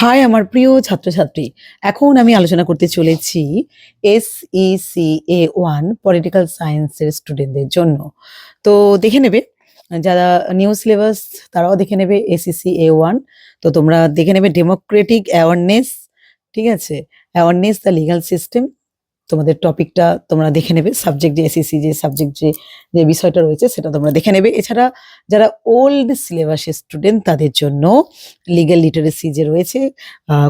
High আমার প্রিয় ছাত্রছাত্রী। এখন আমি আলোচনা করতে চলেছি S E C A one political সায়েন্সের স্টুডেন্টদের জন্য। তো দেখে নেবে, যারা নিউ সিলেবাস তারাও দেখে নেবে এসিসি এ ওয়ান তো তোমরা দেখে নেবে ডেমোক্রেটিক অ্যাওয়ারনেস ঠিক আছে? অ্যাওয়ারনেস দ্য লিগাল সিস্টেম তোমাদের টপিকটা তোমরা দেখে নেবে সাবজেক্ট যে এসিসি যে সাবজেক্ট যে যে বিষয়টা রয়েছে সেটা তোমরা দেখে নেবে। এছাড়া যারা ওল্ড সিলেবাসের স্টুডেন্ট তাদের জন্য লিগ্যাল লিটারেসি যে রয়েছে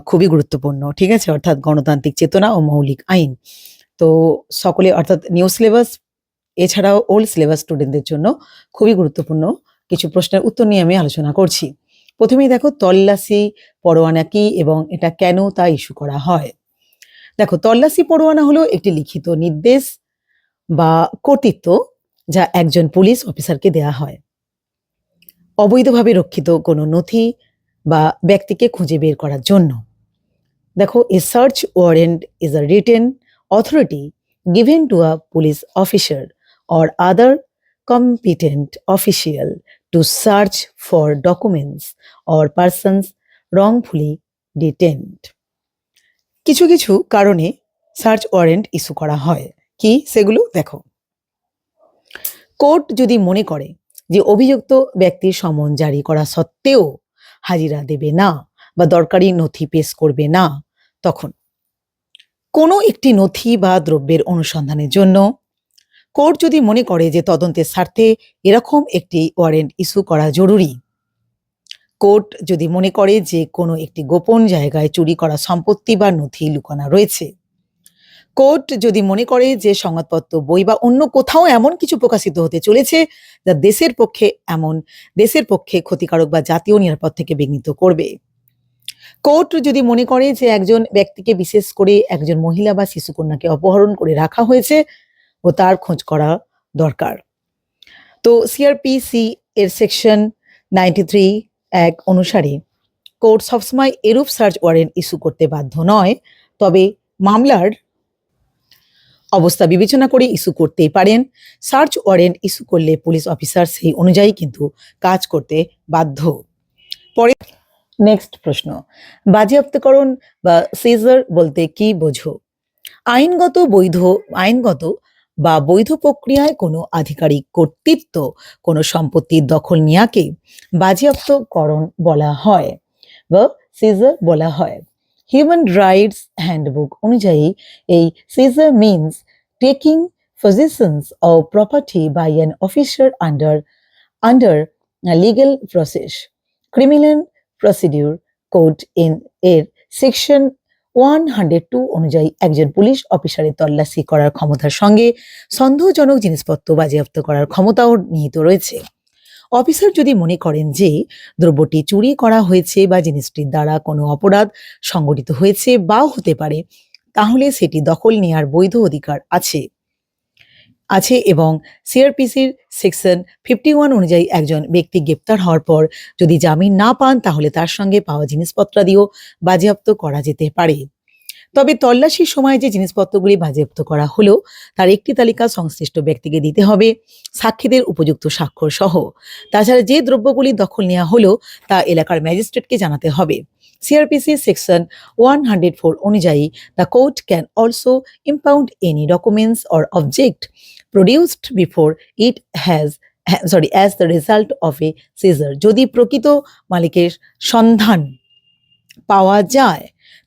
খুবই গুরুত্বপূর্ণ, ঠিক আছে? অর্থাৎ গণতান্ত্রিক চেতনা ও মৌলিক আইন। তো সকলে, অর্থাৎ নিউ সিলেবাস এছাড়াও ওল্ড সিলেবাস স্টুডেন্টদের জন্য খুবই গুরুত্বপূর্ণ কিছু প্রশ্নের উত্তর নিয়ে আমি আলোচনা করছি। প্রথমেই দেখো, তল্লাশি পরোয়ানা কি এবং এটা কেন তা ইস্যু করা হয়? দেখো, তল্লাশি পরোয়ানা হলো একটি লিখিত নির্দেশ বা কর্তৃত্ব যা একজন পুলিশ অফিসারকে দেয়া হয়। অবৈধভাবে রক্ষিত কোনো নথি বা ব্যক্তিকে খুঁজে বের করার জন্য। দেখো a search warrant is a written authority given to a police officer or other competent official to search for documents or persons wrongfully detained কিছু কিছু কারণে সার্চ ওয়ারেন্ট ইস্যু করা হয়। কি? সেগুলো দেখো। কোর্ট যদি মনে করে যে অভিযুক্ত ব্যক্তির সমন জারি করা সত্ত্বেও হাজিরা দেবে না বা দরকারি নথি পেশ করবে না, তখন কোনো একটি নথি বা দ্রব্যের অনুসন্ধানের জন্য কোর্ট যদি মনে করে যে তদন্তের স্বার্থে এরকম একটি ওয়ারেন্ট ইস্যু করা জরুরি কোর্ট যদি মনে করে যে কোনো একটি গোপন জায়গায় চুরি করা সম্পত্তি বা নথি লুকানো রয়েছে। কোর্ট যদি মনে করে যে সংবাদপত্র, বই বা অন্য কোথাও এমন কিছু প্রকাশিত হতে চলেছে যা দেশের পক্ষে এমন, দেশের পক্ষে ক্ষতিকারক বা জাতীয় নিরাপদ থেকে বিঘ্নিত করবে। কোর্ট যদি মনে করে যে একজন ব্যক্তিকে বিশেষ করে একজন মহিলা বা শিশুকন্যাকে অপহরণ করে রাখা হয়েছে ও তার খোঁজ করা দরকার। তো সিআরপিসি এর সেকশন নাইনটি থ্রি এক অনুসারে। কোর্ট সবসময় এরূপ সার্চ ওয়ারেন্ট ইস্যু করতে বাধ্য নয়, তবে মামলার অবস্থা বিবেচনা করে ইস্যু করতেই পারেন। সার্চ ওয়ারেন্ট ইস্যু করলে পুলিশ অফিসার সেই অনুযায়ী কিন্তু কাজ করতে বাধ্য। পরে নেক্সট প্রশ্ন, বাজেয়াপ্তকরণ বা সিজার বলতে কি বোঝো? আইনগত বৈধ, আইনগত বা বৈধ প্রক্রিয়ায় কোনো আধিকারিক কর্তৃত্ব কোনো সম্পত্তির দখল নেয়াকে বাজেয়াপ্তকরণ বলা হয় বা সিজার বলা হয়। হিউম্যান রাইটস হ্যান্ডবুক অনুযায়ী এই seizure means taking possessions of property by an officer under under a process process procedure procedure in এর সেকশন ওয়ান হান্ড্রেড টু অনুযায়ী একজন পুলিশ অফিসারের তল্লাশি করার ক্ষমতার সঙ্গে সন্দেহজনক জিনিসপত্র বাজেয়াপ্ত করার ক্ষমতাও নিহিত রয়েছে। অফিসার যদি মনে করেন যে দ্রব্যটি চুরি করা হয়েছে বা জিনিসটির দ্বারা কোনো অপরাধ সংগঠিত হয়েছে বা হতে পারে, তাহলে সেটি দখল নেওয়ার বৈধ অধিকার আছে। আছে এবং সিআরপিসির সেকশন ফিফটি ওয়ান অনুযায়ী একজন ব্যক্তি গ্রেপ্তার হওয়ার পর যদি জামিন না পান, তাহলে তার সঙ্গে পাওয়া জিনিসপত্রাদিও বাজেয়াপ্ত করা যেতে পারে। তবে তল্লাশির সময় যে জিনিসপত্রগুলি বাজেয়াপ্ত করা হলো, তার একটি তালিকা সংশ্লিষ্ট ব্যক্তিকে দিতে হবে, সাক্ষীদের উপযুক্ত স্বাক্ষর সহ। তাছাড়া যে দ্রব্যগুলি দখল নেওয়া হলো, তা এলাকার ম্যাজিস্ট্রেটকে জানাতে হবে। CRPC section one hundred four অনুযায়ী, the court can also impound any documents or object produced before it has sorry, as the result of a seizure. যদি প্রকৃত মালিকের সন্ধান পাওয়া যায়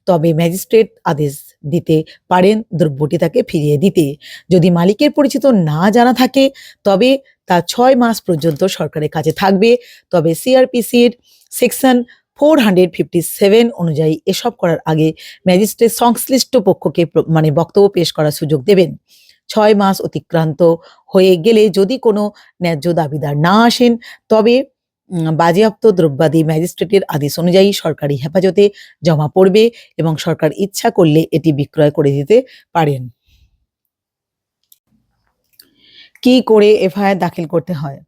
তবে ম্যাজিস্ট্রেট আদেশ দিতে পারেন দ্রব্যটি তাকে ফিরিয়ে দিতে। যদি মালিকের পরিচিত না জানা থাকে, তবে তা ছয় মাস পর্যন্ত সরকারের কাছে থাকবে। তবে সিআরপিসির section four hundred fifty seven অনুযায়ী এসব করার আগে ম্যাজিস্ট্রেট সংশ্লিষ্ট পক্ষকে মানে বক্তব্য পেশ করার সুযোগ দেবেন। ছয় মাস অতিক্রান্ত হয়ে গেলে যদি কোনো ন্যায্য দাবিদার না আসেন, তবে বাজেয়াপ্ত দ্রব্যাদি ম্যাজিস্ট্রেটের আদেশ অনুযায়ী সরকারি হেফাজতে জমা পড়বে এবং সরকার ইচ্ছা করলে এটি বিক্রয় করে দিতে পারেন। কি করে এফআইআর দাখিল করতে হয়?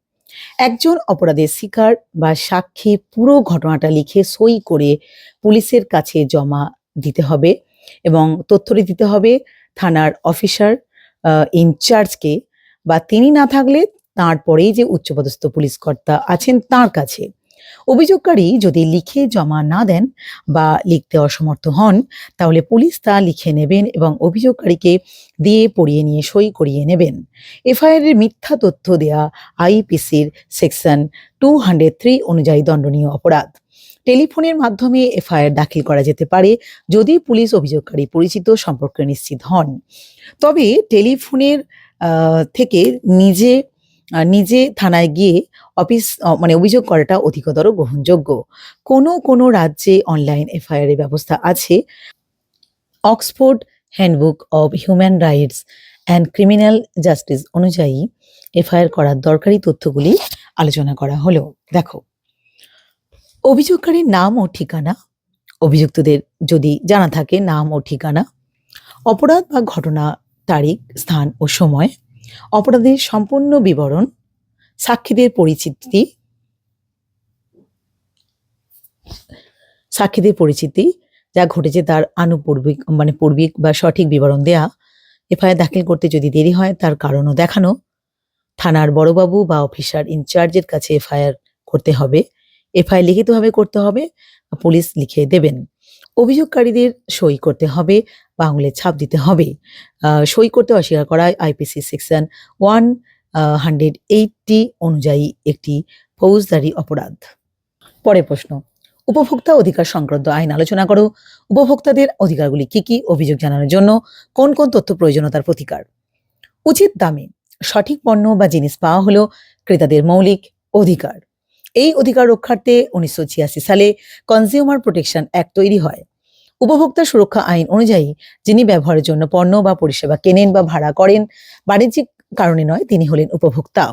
একজন অপরাধের শিকার বা সাক্ষী পুরো ঘটনাটা লিখে সই করে পুলিশের কাছে জমা দিতে হবে এবং তথ্যটি দিতে হবে থানার অফিসার ইনচার্জকে বা তিনি না থাকলে তার পরেই যে উচ্চপদস্থ পুলিশ কর্তা আছেন তার কাছে। অভিযোগকারী যদি লিখে জমা না দেন বা লিখতে অসমর্থ হন, তাহলে পুলিশ তা লিখে নেবেন এবং অভিযোগকারীকে দিয়ে পড়িয়ে নিয়ে সই করিয়ে নেবেন। এফআইআর এর মিথ্যা তথ্য দেয়া আইপিসির সেকশন টু হান্ড্রেড থ্রি অনুযায়ী দণ্ডনীয় অপরাধ। টেলিফোনের মাধ্যমে এফআইআর দাখিল করা যেতে পারে যদি পুলিশ অভিযোগকারী পরিচিত সম্পর্কে নিশ্চিত হন। তবে টেলিফোনের থেকে নিজে নিজে থানায় গিয়ে অফিস মানে অভিযোগ করাটা অধিকতর গ্রহণযোগ্য। কোনো কোনো রাজ্যে অনলাইন এফআইআরের ব্যবস্থা আছে? Oxford handbook of human rights and criminal justice অনুযায়ী এফআইআর করার দরকারি তথ্যগুলি আলোচনা করা হলো। দেখো, অভিযোগকারীর নাম ও ঠিকানা, অভিযুক্তদের যদি জানা থাকে নাম ও ঠিকানা, অপরাধ বা ঘটনা, তারিখ, স্থান ও সময় অপরাধের সম্পূর্ণ বিবরণ, সাক্ষীদের পরিচিতি সাক্ষীদের পরিচিতি যা ঘটেছে তার আনুপূর্বিক মানে পূর্বিক বা সঠিক বিবরণ দেয়া এফআইআর দাখিল করতে যদি দেরি হয় তার কারণও দেখানো। থানার বড়বাবু বা অফিসার ইনচার্জের কাছে এফআইআর করতে হবে। এফআইআর লিখিতভাবে করতে হবে। পুলিশ লিখে দেবেন। অভিযোগকারীদের সই করতে হবে বা আঙুলের ছাপ দিতে হবে। সই করতে অস্বীকার করায় IPC section one hundred eighty অনুযায়ী একটি ফৌজদারি অপরাধ। পরের প্রশ্ন, উপভোক্তা অধিকার সংক্রান্ত আইন আলোচনা করো। উপভোক্তাদের অধিকারগুলি কি কি, অভিযোগ জানানোর জন্য কোন কোন তথ্য প্রয়োজনীয়তার প্রতিকার? উচিত দামে সঠিক পণ্য বা জিনিস পাওয়া হলো ক্রেতাদের মৌলিক অধিকার। এই অধিকার রক্ষার্থে উনিশশো ছিয়াশি সালে কনজিউমার প্রোটেকশন অ্যাক্ট তৈরি হয়। উপভোক্তা সুরক্ষা আইন অনুযায়ী যিনি ব্যবহারের জন্য পণ্য বা পরিষেবা কেনেন বা ভাড়া করেন, বাণিজ্যিক কারণে নয়, তিনি হলেন উপভোক্তা।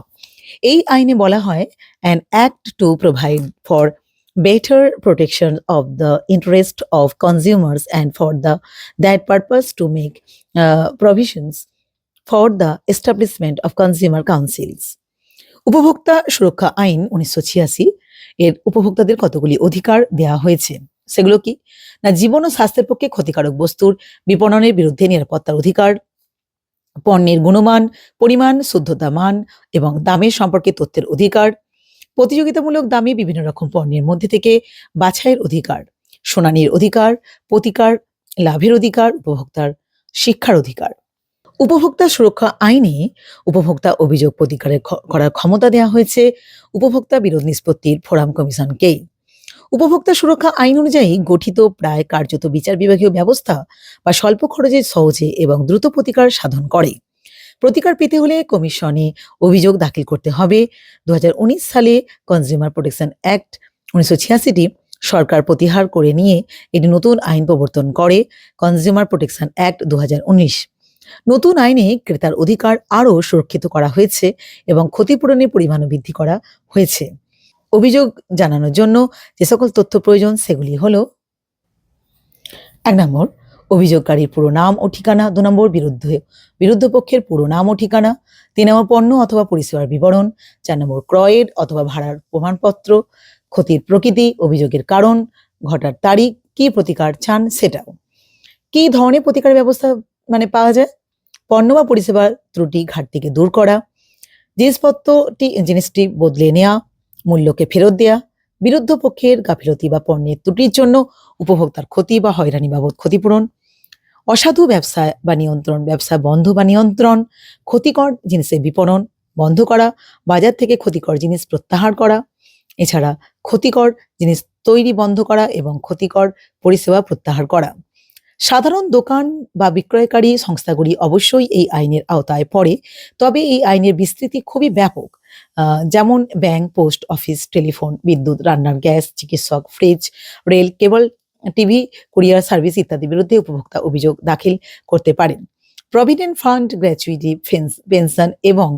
এই আইনে বলা হয় an act to provide for better protection of the interest of consumers and for the that purpose to make provisions for the establishment of consumer councils. উপভোক্তা সুরক্ষা আইন উনিশশো ছিয়াশি এর উপভোক্তাদের কতগুলি অধিকার দেওয়া হয়েছে? সেগুলো কি? না, জীবন ও স্বাস্থ্যের পক্ষে ক্ষতিকারক বস্তুর বিপণনের বিরুদ্ধে নিরাপত্তার অধিকার, পণ্যের গুণমান, পরিমাণ, শুদ্ধতা মান এবং দামের সম্পর্কে তথ্যের অধিকার, প্রতিযোগিতামূলক দামে বিভিন্ন রকম পণ্যের মধ্যে থেকে বাছাইয়ের অধিকার, শুনানির অধিকার, প্রতিকার, লাভের অধিকার, উপভোক্তার শিক্ষার অধিকার। উপভোক্তা সুরক্ষা আইনে উপভোক্তা অভিযোগ প্রতিকারের করার ক্ষমতা দেওয়া হয়েছে উপভোক্তা বিরোধ নিষ্পত্তির ফোরাম কমিশনকেই। উপভোক্তা সুরক্ষা আইন অনুযায়ী গঠিত প্রায় কার্যত বিচার বিভাগীয় ব্যবস্থা বা স্বল্প খরচে সহজে এবং দ্রুত প্রতিকার সাধন করে। প্রতিকার পেতে হলে কমিশনে অভিযোগ দাখিল করতে হবে। দু হাজার উনিশ সালে কনজিউমার প্রোটেকশন অ্যাক্ট উনিশশো ছিয়াশিটি সরকার প্রতিহার করে নিয়ে একটি নতুন আইন প্রবর্তন করে। কনজিউমার প্রোটেকশন অ্যাক্ট দু হাজার উনিশ নতুন আইনে ক্রেতার অধিকার আরও সুরক্ষিত করা হয়েছে এবং ক্ষতিপূরণের পরিমাণও বৃদ্ধি করা হয়েছে। অভিযোগ জানানোর জন্য যে সকল তথ্য প্রয়োজন সেগুলি হল এক নম্বর, অভিযোগকারীর পুরো নাম ও ঠিকানা। দু নম্বর, বিরুদ্ধে, বিরুদ্ধ পক্ষের পুরো নাম ও ঠিকানা। তিন নম্বর, পণ্য অথবা পরিষেবার বিবরণ। চার নম্বর ক্রয়ের অথবা ভাড়ার প্রমাণপত্র। ক্ষতির প্রকৃতি, অভিযোগের কারণ, ঘটার তারিখ, কি প্রতিকার চান সেটাও। কি ধরনের প্রতিকার ব্যবস্থা মানে পাওয়া যায়? পণ্য বা পরিষেবার ত্রুটি ঘাটতিকে দূর করা, জিনিসপত্রটি, জিনিসটি বদলে নেওয়া মূল্যকে ফেরত দেয়া, বিরুদ্ধ পক্ষের গাফিলতি বা পণ্যের ত্রুটির জন্য উপভোক্তার ক্ষতি বা হয়রানি বাবদ ক্ষতিপূরণ, অসাধু ব্যবসা বা নিয়ন্ত্রণ, ব্যবসা বন্ধ বা নিয়ন্ত্রণ, ক্ষতিকর জিনিসের বিপণন বন্ধ করা, বাজার থেকে ক্ষতিকর জিনিস প্রত্যাহার করা, এছাড়া ক্ষতিকর জিনিস তৈরি বন্ধ করা এবং ক্ষতিকর পরিষেবা প্রত্যাহার করা। সাধারণ দোকান বা বিক্রয়কারী সংস্থাগুলি অবশ্যই এই আইনের আওতায় পড়ে, তবে এই আইনের বিস্তৃতি খুবই ব্যাপক। যেমন ব্যাংক, পোস্ট অফিস, টেলিফোন, বিদ্যুৎ, রান্নার গ্যাস, চিকিৎসক, fridge, rail, cable, TV, courier service ইত্যাদির বিরুদ্ধে উপভোক্তা অভিযোগ দাখিল করতে পারেন। প্রভিডেন্ট ফান্ড, গ্র্যাচুইটি পেনশন এবং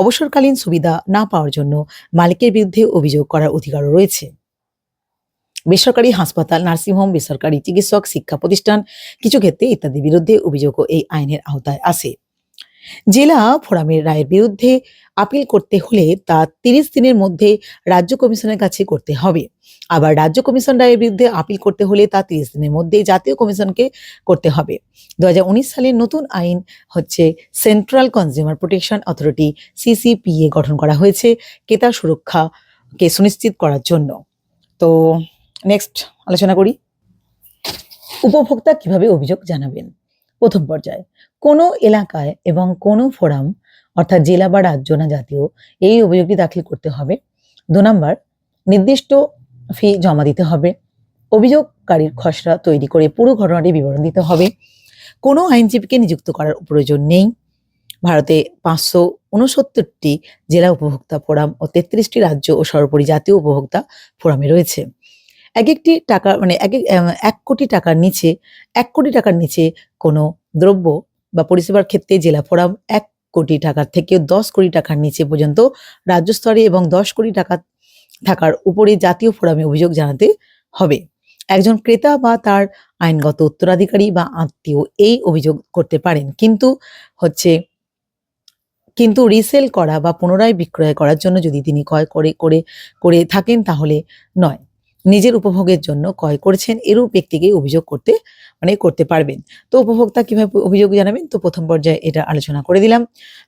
অবসরকালীন সুবিধা না পাওয়ার জন্য মালিকের বিরুদ্ধে অভিযোগ করার অধিকারও রয়েছে। বেসরকারি হাসপাতাল, নার্সিংহোম, বেসরকারি চিকিৎসক, শিক্ষা প্রতিষ্ঠান, কিছু ক্ষেত্রে ইত্যাদির বিরুদ্ধে অভিযোগও এই আইনের আওতায় আসে। জেলা ফোরামের রায়ের বিরুদ্ধে আপিল করতে হলে তা তিরিশ দিনের মধ্যে রাজ্য কমিশনের কাছে করতে হবে। আবার রাজ্য কমিশন রায়ের বিরুদ্ধে আপিল করতে হলে তা তিরিশ দিনের মধ্যে জাতীয় কমিশনকে করতে হবে। দু হাজার উনিশ সালের নতুন আইন হচ্ছে central consumer protection authority, CCPA গঠন করা হয়েছে। ক্রেতা সুরক্ষাকে সুনিশ্চিত করার জন্য। তো নেক্সট আলোচনা করি। উপভোক্তা কীভাবে অভিযোগ জানাবেন? প্রথম পর্যায়ে, কোনো এলাকায় এবং কোনো ফোরাম, অর্থাৎ জেলা বা রাজ্য না জাতীয়, এই অভিযোগটি দাখিল করতে হবে। দু নম্বর, নির্দিষ্ট ফি জমা দিতে হবে। অভিযোগকারীর খসড়া তৈরি করে পুরো ঘটনাটি বিবরণ দিতে হবে। কোনো আইনজীবীকে নিযুক্ত করার প্রয়োজন নেই। ভারতে পাঁচশো উনসত্তরটি জেলা উপভোক্তা ফোরাম ও তেত্রিশটি রাজ্য ও সর্বোপরি জাতীয় উপভোক্তা ফোরামে রয়েছে। এক একটি টাকা মানে এক এক কোটি টাকার নিচে, এক কোটি টাকার নিচে কোনো দ্রব্য বা পরিষেবার ক্ষেত্রে জেলা ফোরাম এক কোটি টাকার থেকে দশ কোটি টাকার নিচে পর্যন্ত রাজ্য স্তরে এবং দশ কোটি টাকা থাকার উপরে জাতীয় ফোরামে অভিযোগ জানাতে হবে। একজন ক্রেতা বা তার আইনগত উত্তরাধিকারী বা আত্মীয় এই অভিযোগ করতে পারেন। কিন্তু হচ্ছে, কিন্তু রিসেল করা বা পুনরায় বিক্রয় করার জন্য যদি তিনি ক্রয় করে করে করে থাকেন তাহলে নয়। নিজের উপভোগের জন্য ক্রয় করেছেন এরূপ ব্যক্তিকে অভিযোগ করতে মানে করতে পারবেন। তো উপভোক্তা কীভাবে অভিযোগ জানাবেন? তো প্রথম পর্যায়ে এটা আলোচনা করে দিলাম।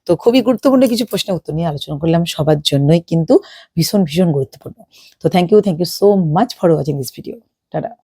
তো খুবই গুরুত্বপূর্ণ কিছু প্রশ্নের উত্তর নিয়ে আলোচনা করলাম সবার জন্যই, কিন্তু ভীষণ ভীষণ গুরুত্বপূর্ণ। তো thank you thank you so much for watching this video tata